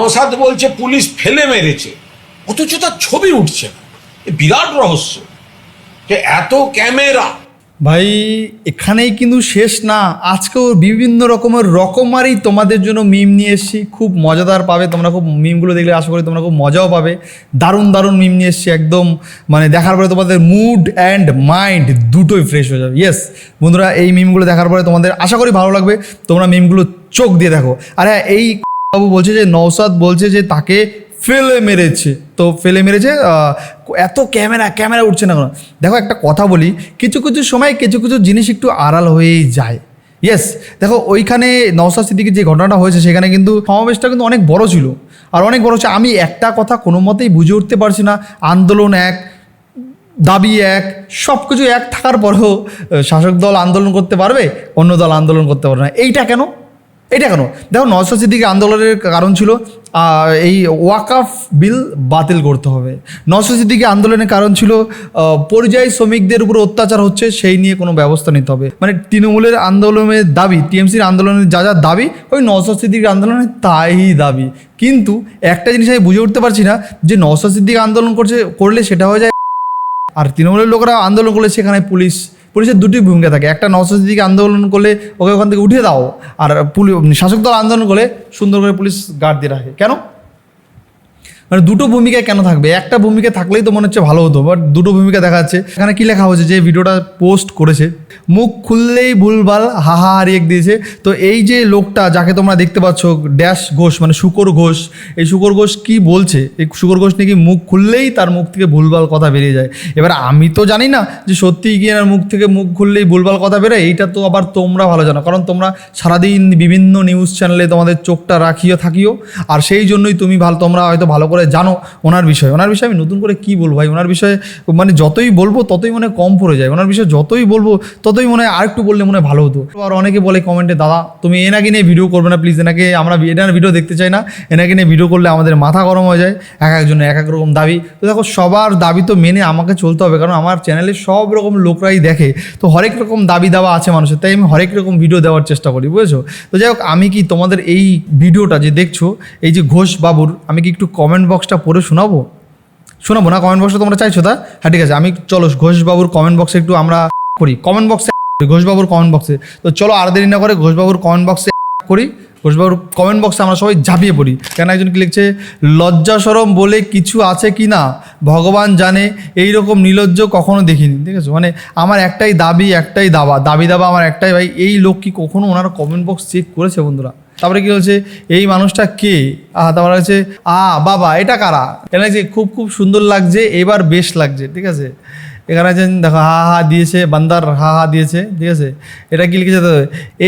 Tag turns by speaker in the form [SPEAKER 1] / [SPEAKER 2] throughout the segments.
[SPEAKER 1] নওসাদ বলছে, পুলিশ ফেলে মেরেছে। অথচ তার ছবি উঠছে না। বিরাট রহস্য। যে এত ক্যামেরা।
[SPEAKER 2] ভাই, এখানেই কিন্তু শেষ না। আজকেও বিভিন্ন রকমের রকমারি তোমাদের জন্য মিম নিয়ে এসেছি। খুব মজাদার পাবে। তোমরা খুব মিমগুলো দেখলে আশা করি তোমরা খুব মজাও পাবে। দারুণ দারুণ মিম নিয়ে এসেছি একদম। মানে দেখার পরে তোমাদের মুড অ্যান্ড মাইন্ড দুটোই ফ্রেশ হয়ে যাবে। ইয়েস বন্ধুরা, এই মিমগুলো দেখার পরে তোমাদের আশা করি ভালো লাগবে। তোমরা মিমগুলো চোখ দিয়ে দেখো। আর হ্যাঁ এই বাবু বলছে যে নৌসাদ বলছে যে, তাকে ফেলে মেরেছে। তো ফেলে মেরেছে এত ক্যামেরা ক্যামেরা উঠছে না কেন? দেখো, একটা কথা বলি, কিছু কিছু সময় কিছু কিছু জিনিস একটু আড়াল হয়েই যায়। ইয়েস দেখো, ওইখানে নওসাদ সিদ্দিকির যে ঘটনাটা হয়েছে, সেখানে কিন্তু সমাবেশটা কিন্তু অনেক বড় ছিল। আর অনেক বড় হচ্ছে আমি একটা কথা কোনো মতেই বুঝে উঠতে পারছি না। আন্দোলন এক, দাবি এক সব কিছু এক থাকার পরেও শাসক দল আন্দোলন করতে পারবে, অন্য দল আন্দোলন করতে পারবে না। এইটা কেন? এটা কেন? দেখো নওসাদ সিদ্দিকি আন্দোলনের কারণ ছিল এই ওয়াকাফ বিল বাতিল করতে হবে। নওসাদ সিদ্দিকি আন্দোলনের কারণ ছিল পরিযায়ী শ্রমিকদের উপর অত্যাচার হচ্ছে, সেই নিয়ে কোনো ব্যবস্থা নিতে হবে। মানে তৃণমূলের আন্দোলনের দাবি, টিএমসির আন্দোলনের যা যা দাবি, ওই নওসাদ সিদ্দিকির আন্দোলনের তাই দাবি। কিন্তু একটা জিনিস আমি বুঝে উঠতে পারছি না, যে নওসাদ সিদ্দিকি আন্দোলন করছে, করলে সেটা হয়ে যায় আর তৃণমূলের লোকরা আন্দোলন করলে সেখানে পুলিশ পুলিশের দুটি ভূমিকা থাকে। একটা নওসাদ দিকে আন্দোলন করলে ওকে ওখান থেকে উঠিয়ে দাও, আর পুলি শাসক দল আন্দোলন করলে সুন্দর করে পুলিশ গার্ড দিয়ে রাখে। কেন? মানে দুটো ভূমিকায় কেন থাকবে? একটা ভূমিকা থাকলেই তো মনে হচ্ছে ভালো হতো বাট দুটো ভূমিকা দেখা যাচ্ছে। এখানে কী লেখা হয়েছে? যে ভিডিওটা পোস্ট করেছে মুখ খুললেই ভুলভাল হাহা হারিয়ে দিয়েছে। তো এই যে লোকটা, যাকে তোমরা দেখতে পাচ্ছ, ড্যাশ ঘোষ মানে শুকর ঘোষ, এই শুকর ঘোষ কি বলছে? এই শুকর ঘোষ নাকি মুখ খুললেই তার মুখ থেকে ভুলভাল কথা বেরিয়ে যায়। এবার আমি তো জানি না যে সত্যিই কি এনার মুখ থেকে মুখ খুললেই ভুলভাল কথা বেরোয়, এইটা তো আবার তোমরা ভালো জানো। কারণ তোমরা সারাদিন বিভিন্ন নিউজ চ্যানেলে তোমাদের চোখটা রাখিও, থাকিও, আর সেই জন্যই তুমি ভালো, তোমরা হয়তো ভালো করে জানো ওনার বিষয়ে। ওনার বিষয়ে আমি নতুন করে কি বলব ভাই? ওনার বিষয়ে মানে যতই বলব, ততই মনে কম পড়ে যায়। ওনার বিষয়ে যতই বলব ততই মনে হয় আরেকটু বললে মনে হয় ভালো হতো। আর অনেকে বলে কমেন্টে দাদা, তুমি এনাকে নিয়ে ভিডিও করবে না প্লিজ এনাকে আমরা এনার ভিডিও দেখতে চাই না। এনাকে নিয়ে ভিডিও করলে আমাদের মাথা গরম হয়ে যায়, এক একজনের এক এক রকম দাবি। তো দেখো, সবার দাবি তো মেনে আমাকে চলতে হবে, কারণ আমার চ্যানেলে সব রকম লোকরাই দেখে। তো হরেক রকম দাবি দাওয়া আছে মানুষের, তাই আমি হরেক রকম ভিডিও দেওয়ার চেষ্টা করি, বুঝেছ? তো যাই হোক, আমি কি তোমাদের এই ভিডিওটা যে দেখছ, এই যে ঘোষ বাবুর, আমি কি একটু কমেন্ট বক্সটা পড়ে শোনাবো? শোনাবো না? কমেন্ট বক্সে তোমরা চাইছো তা? হ্যাঁ ঠিক আছে, আমি, চলো ঘোষবাবুর কমেন্ট বক্সে একটু আমরা করি। কমেন্ট বক্সে ঘোষবাবুর কমেন্ট বক্সে তো চলো আর দেরি না করে ঘোষবাবুর কমেন্ট বক্সে করি। ঘোষবাবুর কমেন্ট বক্সে আমরা সবাই ঝাঁপিয়ে পড়ি। কেন একজন কি লিখছে, লজ্জা সরম বলে কিছু আছে কি না? ভগবান জানে এই রকম নির্লজ্জ কখনো দেখিনি। ঠিক আছে? মানে আমার একটাই দাবি, একটাই দাবা। দাবি দাবা আমার একটাই ভাই, এই লোক কি কখনো ওনার কমেন্ট বক্স চেক করেছে বন্ধুরা? তারপরে কি হচ্ছে এই মানুষটা কে? আহ, তারপরে হচ্ছে আ, বাবা, এটা কারা? এটা খুব খুব সুন্দর লাগছে, এবার বেশ লাগছে, ঠিক আছে? এখানে আছে দেখো হা হা দিয়েছে বান্দার হা হা দিয়েছে ঠিক আছে? এটা কি লিখেছে দেখো,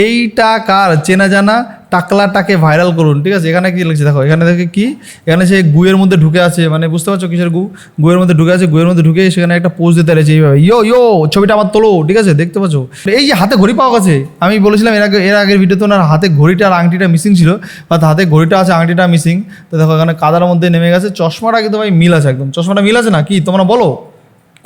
[SPEAKER 2] এইটা কার? চেনা জানা টাকলাটাকে ভাইরাল করুন ঠিক আছে? এখানে কি লিখছে দেখো এখানে দেখে কি? এখানে সে গুয়ের মধ্যে ঢুকে আছে মানে বুঝতে পারছ কিসের গু? গুয়ের মধ্যে ঢুকে আছে গুয়ের মধ্যে ঢুকে সেখানে একটা পোজ দিতে রয়েছে এইভাবে। ইয়ো ইয়ো ছবিটা আমার তোলো ঠিক আছে? দেখতে পাচ্ছ? এই যে হাতে ঘড়ি পাওয়া গেছে আমি বলেছিলাম এর আগে এর আগের ভিডিওতে ওনার হাতে ঘড়িটা আর আংটিটা মিসিং ছিল বা হাতে ঘড়িটা আছে আংটিটা মিসিং তো দেখো এখানে কাদার মধ্যে নেমে গেছে চশমাটা কিন্তু ভাই মিল আছে একদম। চশমাটা মিল আছে না? কি? তোমরা বলো?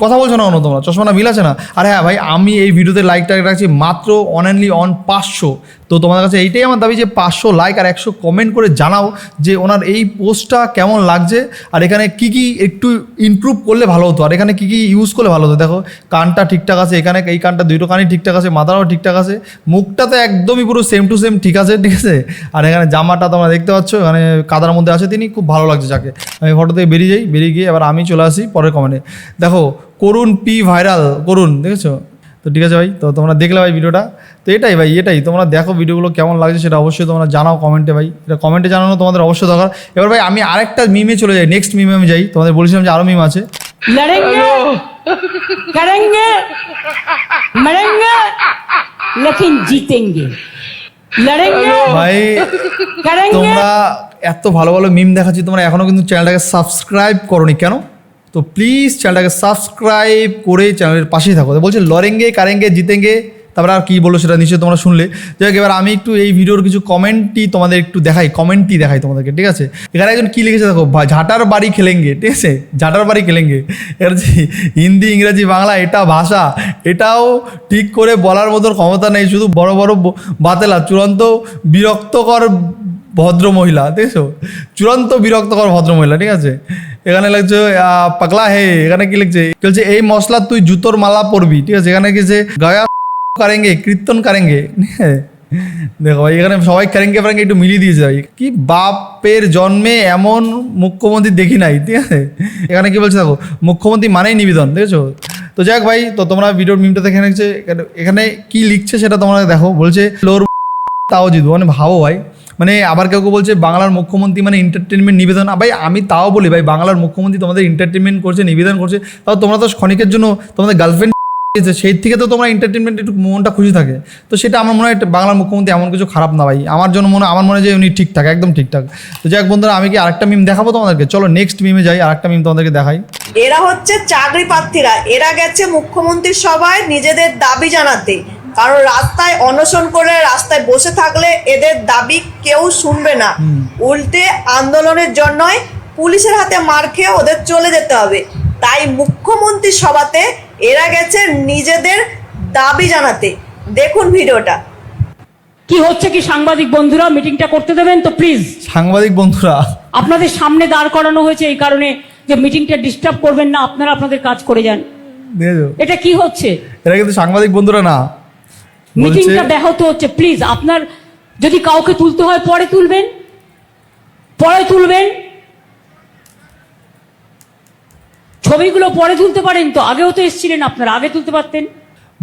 [SPEAKER 2] কথা বলছো না অন্য তোমরা? চশমাটা মিল আছে না? আরে হ্যাঁ ভাই, আমি এই ভিডিওতে লাইক টাইক রাখছি মাত্র অন অ্যান্ডলি অন পাঁচশো। তো তোমাদের কাছে এইটাই আমার দাবি যে পাঁচশো লাইক আর একশো কমেন্ট করে জানাও যে ওনার এই পোস্টটা কেমন লাগছে আর এখানে কি কি একটু ইমপ্রুভ করলে ভালো হতো আর এখানে কি কি ইউজ করলে ভালো হতো? দেখো, কানটা ঠিকঠাক আছে, এখানে এই কানটা দুটো কানই ঠিকঠাক আছে, মাথাটাও ঠিকঠাক আছে, মুখটা তো একদমই পুরো সেম টু সেম ঠিক আছে ঠিক আছে? আর এখানে জামাটা তোমরা দেখতে পাচ্ছ, এখানে কাদার মধ্যে আছে তিনি, খুব ভালো লাগছে যাকে। আমি ফটো থেকে বেরিয়ে যাই, বেরিয়ে গিয়ে এবার আমি চলে আসি পরের কমেন্টে দেখো করুন পি ভাইরাল করুন দেখেছ? তো ঠিক আছে ভাই তো তোমরা দেখলে ভাই ভিডিওটা। তো এটাই ভাই এটাই। তোমরা দেখো ভিডিওগুলো কেমন লাগছে সেটা অবশ্যই তোমরা জানাও কমেন্টে ভাই। এটা কমেন্টে জানানো তোমাদের অবশ্যই দরকার। এবার ভাই আমি আরেকটা মিমে চলে যাই নেক্সট মিমে আমি যাই। তোমাদের বলেছিলাম যে আরও মিম আছে। ভাই তোমরা এত ভালো ভালো মিম দেখাচ্ছি তোমরা এখনও কিন্তু চ্যানেলটাকে সাবস্ক্রাইব করনি। কেন? তো প্লিজ চ্যানেলটাকে সাবস্ক্রাইব করে চ্যানেলের পাশেই থাকো। তো বলছে, লড়েঙ্গে, কারেঙ্গে, জিতেঙ্গে, তারপরে আর কী বলল সেটা নিশ্চয়ই তোমরা শুনলে। যাই হোক, এবার আমি একটু এই ভিডিওর কিছু কমেন্টই তোমাদের একটু দেখাই কমেন্টই দেখাই তোমাদেরকে, ঠিক আছে? এখানে একজন কী লিখেছে দেখো ঝাঁটার বাড়ি খেলেঙ্গে ঠিক আছে? ঝাঁটার বাড়ি খেলেঙ্গে এর যে হিন্দি, ইংরাজি, বাংলা, এটা ভাষা, এটাও ঠিক করে বলার মতন ক্ষমতা নেই, শুধু বড় বড় বাতেলা, চূড়ান্ত বিরক্তকর ভদ্র মহিলা দেখছ চূড়ান্ত বিরক্তকর ভদ্র মহিলা ঠিক আছে? এখানে লাগছে পাগলা হে, এখানে কি লিখছে বলছে, এই মশলা তুই জুতোর মালা পরবি, ঠিক আছে? এখানে কি যে গয়া কারেঙ্গে, কীর্তন কারেঙ্গে। দেখো ভাই, এখানে সবাই কারেঙ্গে ফারেঙ্গে একটু মিলিয়ে দিয়েছে ভাই। কি বাপের জন্মে এমন মুখ্যমন্ত্রী দেখি নাই, ঠিক আছে? এখানে কি বলছে দেখো, মুখ্যমন্ত্রী মানেই নিবেদন দেখেছ তো যাক ভাই, তো তোমরা ভিডিওর মিমটা দেখে নিচ্ছে এখানে কি লিখছে সেটা তোমরা দেখো। বলছে, লোর তাও জিতবো মানে ভাবো ভাই। মানে আবার কেউ কেউ বলছে বাংলার মুখ্যমন্ত্রী মানে এন্টারটেনমেন্ট নিবেদন। ভাই, আমি তাও বলি, ভাই, বাংলার মুখ্যমন্ত্রী তোমাদের এন্টারটেনমেন্ট করছে, নিবেদন করছে। তাও তোমরা তো ক্ষণিকের জন্য তোমাদের গার্লফ্রেন্ড সেই থেকে তো তোমরা এন্টারটেনমেন্ট একটু মনটা খুশি থাকে। তো সেটা আমার মনে হয় বাংলার মুখ্যমন্ত্রী এমন কিছু খারাপ না, ভাই। আমার জন্য মনে, আমার মনে হয় যে উনি ঠিকঠাক একদম ঠিকঠাক তো যাক বন্ধুরা, আমি কি আরেকটা মিম দেখাবো তোমাদেরকে? চলো নেক্সট মিমে যাই, আরেকটা মিম তোমাদেরকে দেখাই।
[SPEAKER 3] এরা হচ্ছে চাকরি প্রার্থীরা, এরা গেছে মুখ্যমন্ত্রীর সভায় নিজেদের দাবি জানাতে। কারণ রাস্তায় অনশন করে রাস্তায় বসে থাকলে এদের দাবি কেউ শুনবে না। উল্টে আন্দোলনের জন্যই পুলিশের হাতে মার খেয়ে ওদের চলে যেতে হবে। তাই মুখ্যমন্ত্রীর সভাতে এরা গেছে নিজেদের দাবি জানাতে। দেখুন ভিডিওটা।
[SPEAKER 4] কি হচ্ছে কি সাংবাদিক বন্ধুরা? মিটিংটা করতে দেবেন তো প্লিজ
[SPEAKER 2] সাংবাদিক বন্ধুরা।
[SPEAKER 4] আপনাদের সামনে দাঁড় করানো হয়েছে এই কারণে যে মিটিংটা ডিস্টার্ব করবেন না আপনারা আপনাদের কাজ করে যান। এটা কি হচ্ছে?
[SPEAKER 2] এরা কিন্তু সাংবাদিক বন্ধুরা না।
[SPEAKER 4] মিটিংটা ব্যাহত হচ্ছে প্লিজ আপনার যদি কাউকে তুলতে হয়, পরে তুলবেন। পরে তুলবেন। ছবিগুলো পরে তুলতে পারেন তো, আগেও তো এসছিলেন আপনারা, আগে তুলতে পারতেন।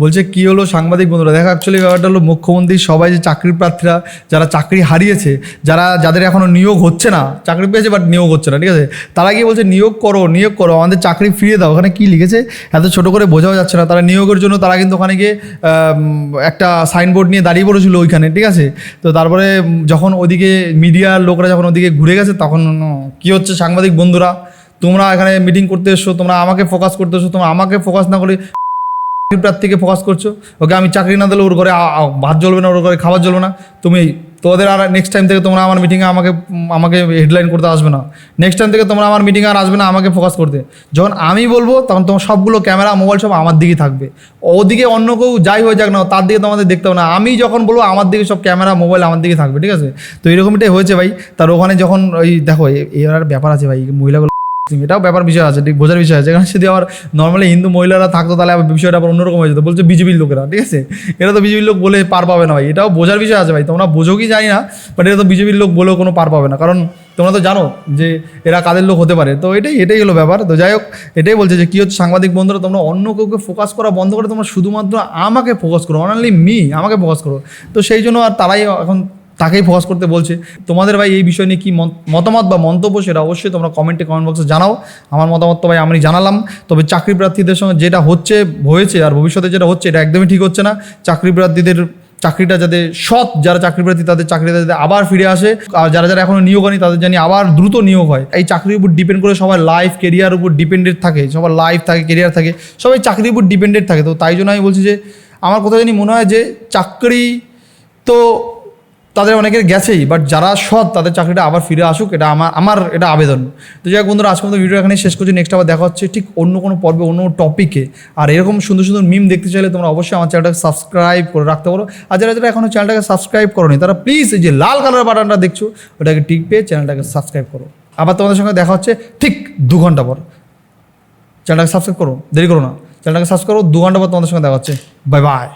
[SPEAKER 2] বলছে, কি হলো সাংবাদিক বন্ধুরা? দেখো অ্যাকচুয়ালি ব্যাপারটা হলো, মুখ্যমন্ত্রী সবাই যে চাকরি প্রার্থীরা, যারা চাকরি হারিয়েছে, যারা, যাদের এখনও নিয়োগ হচ্ছে না, চাকরি পেয়েছে বাট নিয়োগ হচ্ছে না, ঠিক আছে? তারা গিয়ে বলছে, নিয়োগ করো নিয়োগ করো, আমাদের চাকরি ফিরিয়ে দাও। ওখানে কী লিখেছে? এত ছোট করে বোঝাও যাচ্ছে না। তারা নিয়োগের জন্য তারা কিন্তু ওখানে গিয়ে একটা সাইনবোর্ড নিয়ে দাঁড়িয়ে পড়েছিল ওইখানে, ঠিক আছে? তো তারপরে যখন ওদিকে মিডিয়ার লোকরা যখন ওদিকে ঘুরে গেছে, তখন কি হচ্ছে সাংবাদিক বন্ধুরা? তোমরা এখানে মিটিং করতে এসছো, তোমরা আমাকে ফোকাস করতে এসো তোমরা আমাকে ফোকাস না করে প্রার্থীকে ফোকাস করছ? ওকে আমি চাকরি না দিলে ওর ঘরে ভাত জ্বলবে না, ওর ঘরে খাবার জ্বলবে না। তুমি, তোমাদের আর নেক্সট টাইম থেকে তোমরা আমার মিটিংয়ে আমাকে আমাকে হেডলাইন করতে আসবে না। নেক্সট টাইম থেকে তোমরা আমার মিটিংয়ে আর আসবে না, আমাকে ফোকাস করতে। যখন আমি বলব, তখন তোমার সবগুলো ক্যামেরা মোবাইল সব আমার দিকেই থাকবে। ওদিকে অন্য কেউ যাই হয়ে যাক না, তার দিকে তোমাদের দেখতে হবে না। আমি যখন বলব, আমার দিকে সব ক্যামেরা মোবাইল আমার দিকে থাকবে, ঠিক আছে? তো এরকমটাই হয়েছে ভাই। তার ওখানে যখন ওই, দেখো এর ব্যাপার আছে ভাই, মহিলাগুলো এটাও ব্যাপার বিষয় আছে, ঠিক, বোঝার বিষয় আছে। এখানে যদি আবার নর্মালি হিন্দু মহিলারা থাকতো, তাহলে আবার বিষয়টা আবার অন্যরকম হয়ে যেত। বলছে বিজেপির লোকেরা, ঠিক আছে? এরা তো বিজেপির লোক বলে পার পাবে না ভাই। এটাও বোঝার বিষয় আছে ভাই। তোমরা বোঝো কি জানি না বাট এটা তো বিজেপির লোক বলেও কোনো পার পাবে না। কারণ তোমরা তো জানো যে এরা কাদের লোক হতে পারে। তো এটাই এটাই হলো ব্যাপার। তো যাই হোক, এটাই বলছে যে কী হচ্ছে সাংবাদিক বন্ধুরা, তোমরা অন্য কাউকে ফোকাস করা বন্ধ করে তোমরা শুধুমাত্র আমাকে ফোকাস করো। অনলি মি আমাকে ফোকাস করো। তো সেই জন্য আর তারাই এখন তাকেই ফোকাস করতে বলছে। তোমাদের ভাই এই বিষয় নিয়ে কি মত- মতামত বা মন্তব্য সেটা অবশ্যই তোমরা কমেন্টে কমেন্ট বক্সে জানাও। আমার মতামত তো ভাই আমি জানালাম। তবে চাকরি প্রার্থীদের সঙ্গে যেটা হচ্ছে, হয়েছে আর ভবিষ্যতে যেটা হচ্ছে এটা একদমই ঠিক হচ্ছে না। চাকরি প্রার্থীদের চাকরিটা যাতে সৎ যারা চাকরি প্রার্থী তাদের চাকরিটা যাতে আবার ফিরে আসে। আর যারা যারা এখনও নিয়োগ হয়নি তাদের জানি আবার দ্রুত নিয়োগ হয়। এই চাকরির উপর ডিপেন্ড করে সবার লাইফ কেরিয়ার উপর ডিপেন্ডেড থাকে। সবার লাইফ থাকে কেরিয়ার থাকে। সবাই চাকরির উপর ডিপেন্ডেড থাকে। তো তাই জন্য আমি বলছি যে, আমার কথা জানি মনে হয় যে চাকরি তো তাদের অনেকের গেছেই বাট যারা সৎ, তাদের চাকরিটা আবার ফিরে আসুক, এটা আমার আমার, এটা আবেদন। তো যাই হোক বন্ধুরা, আজকে মতো ভিডিও এখানে শেষ করছি। নেক্সট আবার দেখা হচ্ছে ঠিক অন্য কোনো পর্বে, অন্য টপিকে আর এরকম সুন্দর সুন্দর মিম দেখতে চাইলে তোমরা অবশ্যই আমার চ্যানেলটাকে সাবস্ক্রাইব করে রাখতে পারো। আর যারা যারা এখনও চ্যানেলটাকে সাবস্ক্রাইব করোনি, তারা প্লিজ এই যে লাল কালার বাটনটা দেখছ, ওটাকে টিক পেয়ে চ্যানেলটাকে সাবস্ক্রাইব করো। আবার তোমাদের সঙ্গে দেখা হচ্ছে ঠিক দু ঘণ্টা পর। চ্যানেলটাকে সাবস্ক্রাইব করো, দেরি করো না। চ্যানেলটাকে সাবস্ক্রাইব করো, দু ঘণ্টা পর তোমাদের সঙ্গে দেখা হচ্ছে। Bye bye